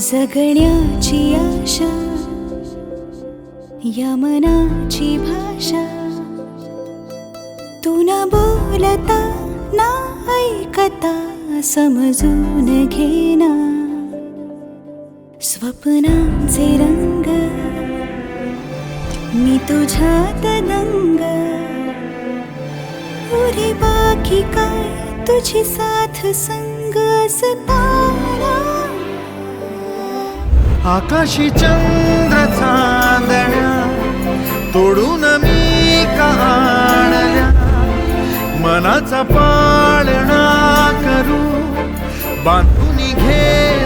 जगण्याची आशा या मनाची भाषा. तू न बोलता ना ऐकता समजून घेना स्वप्नांचे रंग मी तुझ्यात दंग. उरे बाकी काय तुझी साथ संग असताना आकाशी चंद्र चांदण्या तोडून मी काढल्या मनाचा पाळणा करू बांधून घे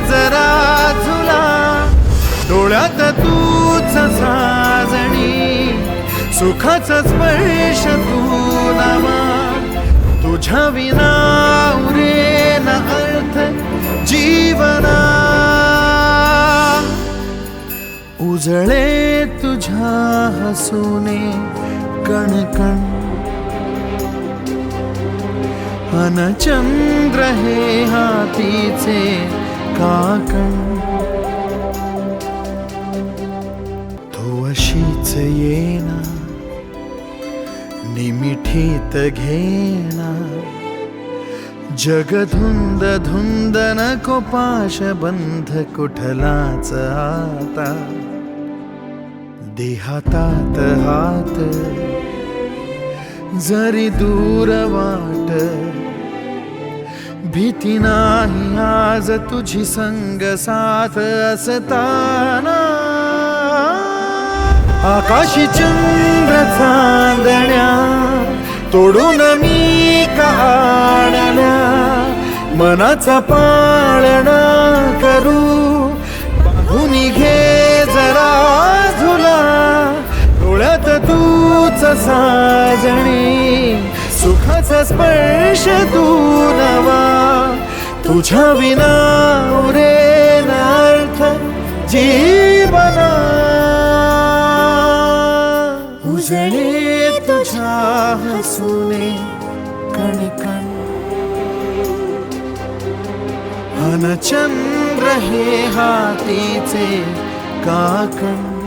जरा झुला. डोळ्यात तूच साजणी सुखाचा स्पर्श तू नवा. तुझ्या विना उरे न अर्थ जीवन उजळे तुझ्या हसूने कणकण अन चंद्र हे हातीचे काकण. तू अशीच येना निमिठीत घेणा. जगधुंद धुंद नको पाश बंध कुठलाच आता. देहातात हात जरी दूर वाट भीती नाही आज तुझी संग साथ असताना. आकाशी चंद्र चांदण्या तोडून मी काढल्या मनाचा पाळणा करू बांधून घे. तूच साजणी सुखाचा स्पर्श तू नवा. तुझ्या विना उरे नार्थ जीवना. उजळे तुझ्या हसूने कणकण. अनचंद्र हे हातीचे काकण.